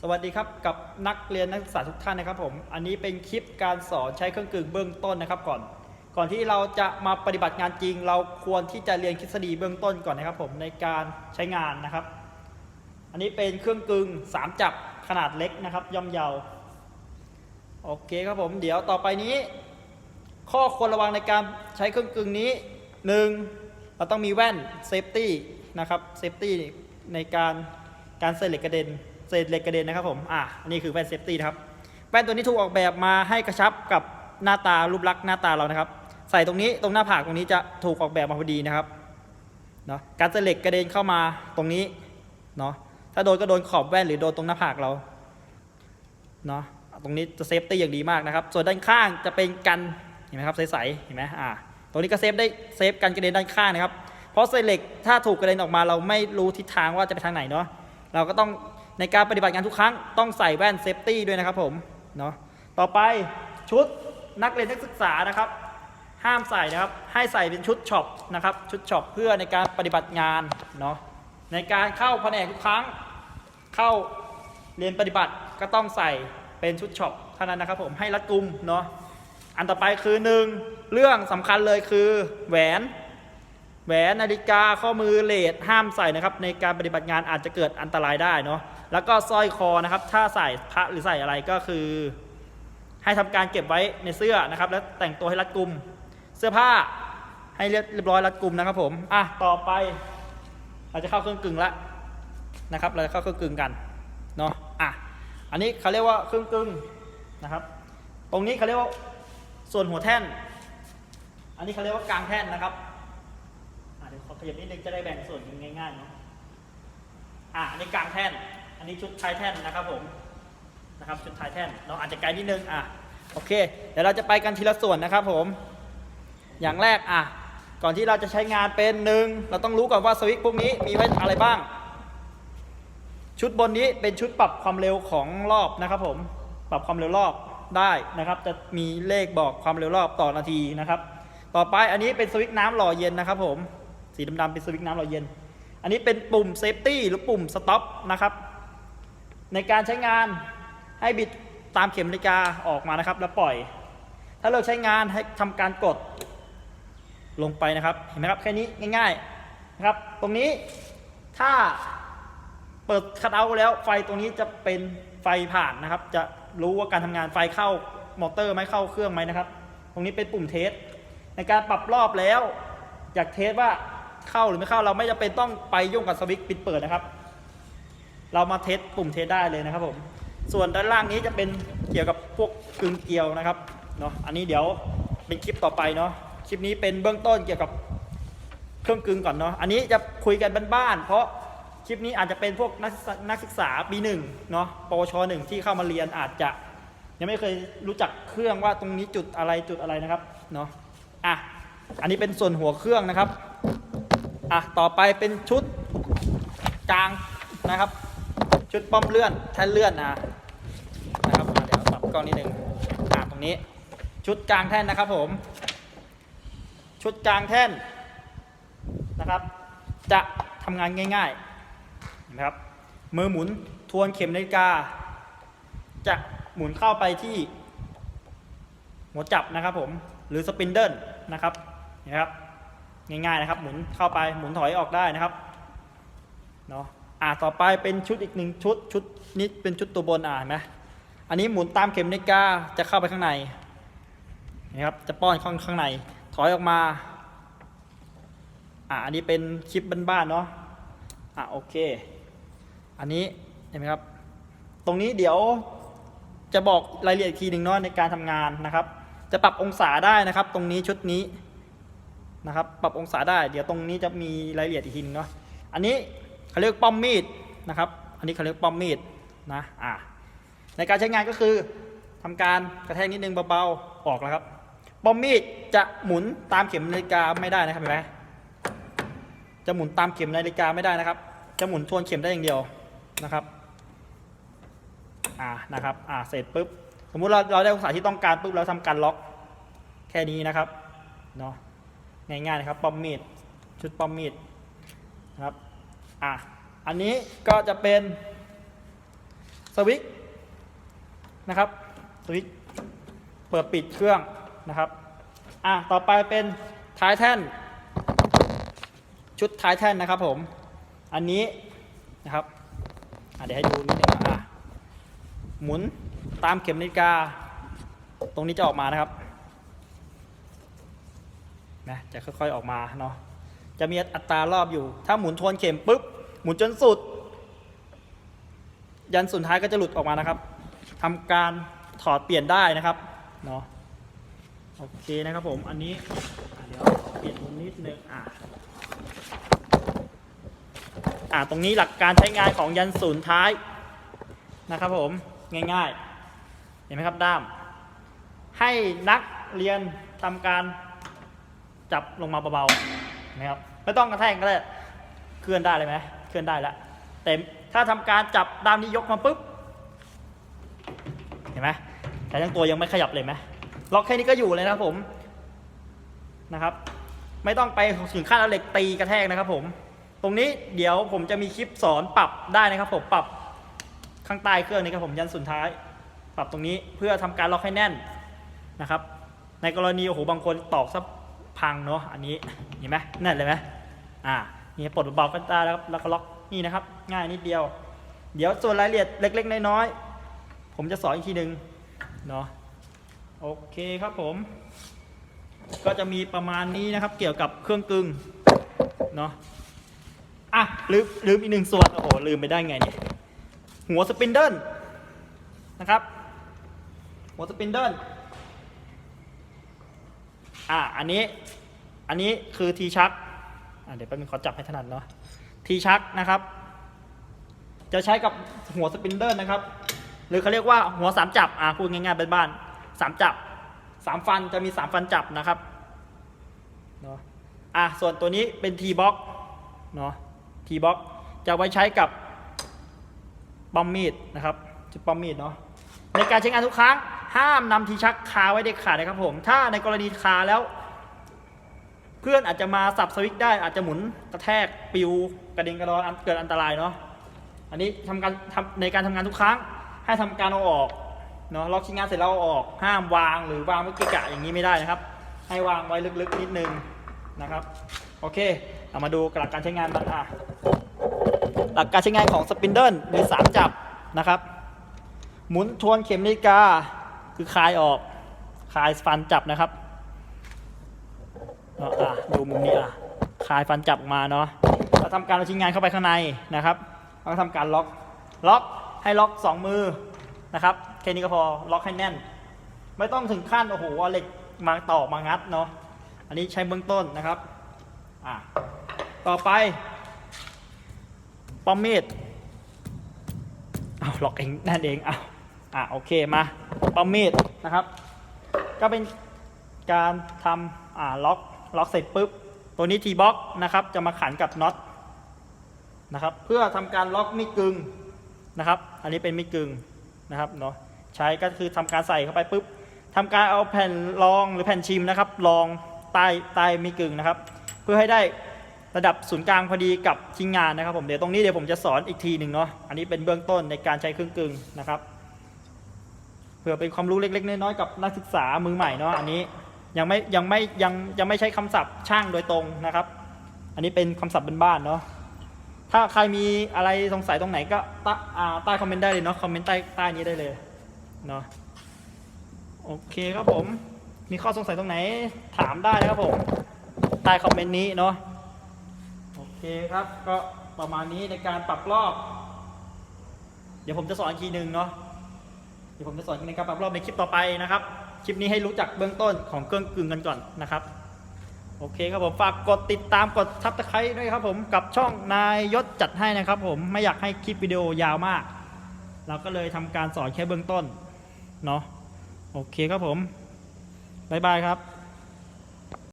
สวัสดีครับกับนักเรียนนักศึกษาทุกท่านนะครับผมอันนี้เป็นคลิปการสอนใช้เครื่องกลึงเบื้องต้นนะครับก่อน ก่อนที่เราจะมาปฏิบัติงานจริง เราควรที่จะเรียนทฤษฎีเบื้องต้นก่อนนะครับผมในการใช้งานนะครับ อันนี้เป็นเครื่องกลึงสามจับขนาดเล็กนะครับ ย่อมเยาโอเคครับผมเดี๋ยวต่อไปนี้ ข้อควรระวังในการใช้เครื่องกลึงนี้หนึ่งเราต้องมีแว่นเซฟตี้นะครับเซฟตี้ในการการเศษเหล็กกระเด็น เศษเหล็กกระเด็นนะครับผมอะนนี้คือแว่นเซฟตี้นะครับแว่นตัวนี้ถูกออกแบบมาให้กระชับกับหน้าตารูปลักษณ์หน้าตาเรานะครับ ใส่ตรงนี้ตรงหน้าผากตรงนี้จะถูกออกแบบมาพอดีนะครับเนาะการเศษเหล็กกระเด็นเข้ามาตรงนี้เนาะถ้าโดนก็โดนขอบแว่นหรือโดนตรงหน้าผากเราเนาะตรงนี้จะเซฟตี้อย่างดีมากนะครับ ส่วนด้านข้างจะเป็นกันเห็นไหมครับใสๆเห็นไหมอ่าตรงนี้ก็เซฟได้เซฟกันกระเด็นด้านข้างนะครับ เพราะเศษเหล็กถ้าถูกกระเด็นออกมาเราไม่รู้ทิศทางว่าจะไปทางไหนเนาะเราก็ต้อง ในการปฏิบัติงานทุกครั้งต้องใส่แว่นเซฟตี้ด้วยนะครับผมเนาะต่อไปชุดนักเรียนนักศึกษานะครับ ห้ามใส่นะครับ ให้ใส่เป็นชุดช็อปนะครับ ชุดช็อปเพื่อในการปฏิบัติงานเนาะในการเข้าแผนกทุกครั้ง เข้าเรียนปฏิบัติก็ต้องใส่เป็นชุดช็อปเท่านั้นนะครับผมให้รัดกุมเนาะอันต่อไปคือหนึ่งเรื่องสำคัญเลยคือแหวน แหวนนาฬิกาข้อมือเลสห้ามใส่นะครับ ในการปฏิบัติงานอาจจะเกิดอันตรายได้เนาะแล้วก็สร้อยคอนะครับ ถ้าใส่พระหรือใส่อะไรก็คือ ให้ทำการเก็บไว้ในเสื้อนะครับ แล้วแต่งตัวให้รัดกุม เสื้อผ้าให้เรียบร้อยรัดกุมนะครับ ผมอะต่อไป เราจะเข้าเครื่องกลึงละนะครับ เราจะเข้าเครื่องกลึงกันเนาะอะอันนี้เขาเรียกว่าเครื่องกลึงนะครับ ตรงนี้เขาเรียกว่าส่วนหัวแท่น อันนี้เขาเรียกว่ากลางแท่นนะครับ ขยับนิดนึงจะได้แบ่งส่วนกันง่ายๆเนาะอะอันนี้กลางแท่น อันนี้ชุดท้ายแท่นนะครับผมนะครับชุดท้ายแท่นเราอาจจะไกลนิดนึงอะโอเค เดี๋ยวเราจะไปกันทีละส่วนนะครับผม อย่างแรกอะก่อนที่เราจะใช้งานเป็นหนึ่งเราต้องรู้ก่อนว่าสวิตช์พวกนี้มีไว้อะไรบ้าง ชุดบนนี้เป็นชุดปรับความเร็วของรอบนะครับผมปรับความเร็วรอบได้นะครับ จะมีเลขบอกความเร็วรอบต่อนาทีนะครับ ต่อไปอันนี้เป็นสวิตช์น้ำหล่อเย็นนะครับผม สีดำๆเป็นสวิตช์น้ำหล่อเย็น อันนี้เป็นปุ่มเซฟตี้หรือปุ่มสต็อปนะครับ ในการใช้งานให้บิดตามเข็มนาฬิกาออกมานะครับ แล้วปล่อย ถ้าเลิกใช้งานให้ทำการกดลงไปนะครับ เห็นไหมครับ แค่นี้ง่ายๆนะครับ ตรงนี้ถ้าเปิดคัทเอาแล้วไฟตรงนี้จะเป็นไฟผ่านนะครับ จะรู้ว่าการทำงานไฟเข้ามอเตอร์ไหมเข้าเครื่องไหมนะครับ ตรงนี้เป็นปุ่มเทส ในการปรับรอบแล้ว อยากเทสว่า เข้าหรือไม่เข้าเราไม่จำเป็นต้องไปยุ่งกับสวิตช์ปิดเปิดนะครับ เรามาเทสปุ่มเทสได้เลยนะครับผมส่วนด้านล่างนี้จะเป็นเกี่ยวกับพวกกึ่งเกลียวนะครับเนาะอันนี้เดี๋ยวเป็นคลิปต่อไปเนาะคลิปนี้เป็นเบื้องต้นเกี่ยวกับเครื่องกลึงก่อนเนาะอันนี้จะคุยกันบ้านๆเพราะคลิปนี้อาจจะเป็นพวกนักนักศึกษาปีหนึ่งเนาะปวชหนึ่งที่เข้ามาเรียนอาจจะยังไม่เคยรู้จักเครื่องว่าตรงนี้จุดอะไรจุดอะไรนะครับเนาะอะอันนี้เป็นส่วนหัวเครื่องนะครับ อะต่อไปเป็นชุดกลางนะครับ ชุดป้อมเลื่อนแท่นเลื่อนนะนะครับเดี๋ยวปรับกล้องนิดนึงอะตรงนี้ ชุดกลางแท่นนะครับผม ชุดกลางแท่นนะครับ จะทำงานง่ายๆนไหมครับมือหมุนทวนเข็มนาฬิกา จะหมุนเข้าไปที่หัวจับนะครับผมหรือสปินเดิลนะครับนะครับ ง่ายๆนะครับ หมุนเข้าไปหมุนถอยออกได้นะครับเนาะอ่าต่อไปเป็นชุดอีกหนึ่งชุดชุดนี้เป็นชุดตัวบนอ่านไหมอันนี้หมุนตามเข็มนาฬิกาจะเข้าไปข้างในนะครับจะป้อนข้างข้างใน ถอยออกมาอะอันนี้เป็นคลิปบ้านๆเนาะอะโอเค อันนี้เห็นไหมครับ ตรงนี้เดี๋ยวจะบอกรายละเอียดอีกทีหนึ่งเนาะในการทำงานนะครับ จะปรับองศาได้นะครับ ตรงนี้ชุดนี้ นะครับปรับองศาได้เดี๋ยวตรงนี้จะมีรายละเอียดอีกทีหนึงเนาะอันนี้เขาเรียกป้อมมีดนะครับ อันนี้เขาเรียกป้อมมีดนะอะในการใช้งานก็คือทำการกระแทกนิดนึงเบาๆออกแล้วครับป้อมมีดจะหมุนตามเข็มนาฬิกาไม่ได้นะครับเห็นไหมจะหมุนตามเข็มนาฬิกาไม่ได้นะครับ จะหมุนทวนเข็มได้อย่างเดียวนะครับอ่านะครับอ่าเสร็จปุ๊บสมมุติเราเราได้องศาที่ต้องการปุ๊บเราทำการล็อกแค่นี้นะครับเนาะ ง่ายๆนะครับป้อมมีดชุดป้อมมีดนะครับอะอันนี้ก็จะเป็นสวิตช์นะครับสวิตช์เปิดปิดเครื่องนะครับอะต่อไปเป็นท้ายแท่น ชุดท้ายแท่นนะครับผม อันนี้นะครับอะเดี๋ยวให้ดูนิดนึงอะหมุนตามเข็มนาฬิกา ตรงนี้จะออกมานะครับ นะจะค่อยๆออกมาเนาะจะมีอัตรารอบอยู่ ถ้าหมุนทวนเข็มปุ๊บหมุนจนสุด ยันสุดท้ายก็จะหลุดออกมานะครับทำการถอดเปลี่ยนได้นะครับเนาะโอเคนะครับผมอันนี้เดี๋ยวเปลี่ยนตรงนิดนึงอะอะตรงนี้หลักการใช้งานของยันศูนย์ท้ายนะครับผมง่ายๆ เห็นไหมครับด้าม ให้นักเรียนทำการ จับลงมาเบาๆนะครับไม่ต้องกระแทกก็ได้เคลื่อนได้เลยไหมเคลื่อนได้แล้วแต่ถ้าทำการจับด้ามนี้ยกมาปุ๊บเห็นไหมแต่ทั้งตัวยังไม่ขยับเลยไหมล็อกแค่นี้ก็อยู่เลยนะผมนะครับ ไม่ต้องไปถึงขั้นเอาเหล็กตีกระแทกนะครับ ผม ตรงนี้เดี๋ยวผมจะมีคลิปสอนปรับได้นะครับ ผมปรับข้างใต้เครื่องนี้ครับผมยันสุดท้าย ปรับตรงนี้เพื่อทำการล็อกให้แน่นนะครับ ในกรณีโอ้โหบางคนตอกซับ พังเนาะอันนี้เห็นไหมแน่นเลยไหมอ่านี่ปลดเบาๆก็ได้แล้วครับแล้วก็ล็อกนี่นะครับ ง่ายนิดเดียว เดี๋ยวส่วนรายละเอียดเล็ก ๆ น้อยๆผมจะสอนอีกทีหนึ่งเนาะโอเคครับผม ก็จะมีประมาณนี้นะครับ เกี่ยวกับเครื่องกึ่งเนาะอะลืมลืมอีกหนึ่งส่วนโอ้โหลืมไปได้ไงเนี่ยหัวสปินเดิลนะครับหัวสปินเดิล อ่าอันนี้อันนี้คือทีชักอ่าเดี๋ยวแป๊บนึงขอจับให้ถนัดเนาะทีชักนะครับ จะใช้กับหัวสปินเดิลนะครับ หรือเขาเรียกว่าหัวสามจับอ่าพูดง่ายๆเป็นบ้านสามจับสามฟันจะมีสามฟันจับนะครับเนาะอะส่วนตัวนี้เป็นทีบ็อกเนาะทีบ็อกจะไว้ใช้กับปอมมีดนะครับจุดปอมมีดเนาะในการใช้งานทุกครั้ง ห้ามนำทีชักคาไว้เด็ดขาดนะครับผม ถ้าในกรณีคาแล้ว เพื่อนอาจจะมาสับสวิตช์ได้อาจจะหมุนกระแทกปิวกระเด็นกระดอนเกิดอันตรายเนาะอันนี้ทำการทำในการทำงานทุกครั้ง ให้ทำการเอาออกเนาะล็อกชิ้นงานเสร็จแล้วเอาออก ห้ามวางหรือวางไว้เกะกะอย่างนี้ไม่ได้นะครับ ให้วางไว้ลึกๆนิดนึงนะครับโอเคเรามาดูหลักการใช้งานมันอะหลักการใช้งานของสปินเดิลหรือสามจับนะครับ หมุนทวนเข็มนาฬิกา คือคลายออกคลายฟันจับนะครับเนาะอะดูมุมนี้อะคลายฟันจับมาเนาะเราทำการเอาชิ้นงานเข้าไปข้างในนะครับเราทำการล็อกล็อกให้ล็อกสองมือนะครับแค่นี้ก็พอล็อกให้แน่น ไม่ต้องถึงขั้นโอ้โหเอาเหล็กมาต่อมางัดเนาะอันนี้ใช้เบื้องต้นนะครับอะต่อไปป้อมมีดเอาล็อกเองนั่นเองเอา อะโอเคมาปั๊มมีดนะครับ ก็เป็นการทำอ่าล็อกล็อกเสร็จปุ๊บ ตัวนี้ทีบ็อกนะครับ จะมาขันกับน็อตนะครับ เพื่อทำการล็อกมีดกึงนะครับ อันนี้เป็นมีดกึงนะครับเนาะใช้ก็คือทำการใส่เข้าไปปุ๊บทำการเอาแผ่นรองหรือแผ่นชิมนะครับรองใต้ใต้มีดกึงนะครับ เพื่อให้ได้ระดับศูนย์กลางพอดีกับชิ้นงานนะครับผมเดี๋ยวตรงนี้เดี๋ยวผมจะสอนอีกทีหนึ่งเนาะอันนี้เป็นเบื้องต้นในการใช้เครื่องกึงนะครับ เพื่อเป็นความรู้เล็กๆน้อยๆกับนักศึกษามือใหม่เนาะอันนี้ยังไม่ยังไม่ยังยังไม่ใช้คำศัพท์ช่างโดยตรงนะครับ อันนี้เป็นคำศัพท์เป็นบ้านๆเนาะถ้าใครมีอะไรสงสัยตรงไหนก็ใต้อ่าใต้คอมเมนต์ได้เลยเนาะคอมเมนต์ใต้ใต้นี้ได้เลยเนาะโอเคครับผมมีข้อสงสัยตรงไหนถามได้นะครับผมใต้คอมเมนต์นี้เนาะโอเคครับก็ประมาณนี้ในการปรับรอบ เดี๋ยวผมจะสอนอีกทีหนึ่งเนาะ เดี๋ยวผมจะสอนในการปรับรอบในคลิปต่อไปนะครับ คลิปนี้ให้รู้จักเบื้องต้นของเครื่องกึ่งกันก่อนนะครับ โอเคครับผมฝากกดติดตามกดซับสไครต์ด้วยครับผมกับช่องนายยศจัดให้นะครับ ผมไม่อยากให้คลิปวิดีโอยาวมาก เราก็เลยทำการสอนแค่เบื้องต้นเนาะโอเคครับผมบ๊ายบายครับ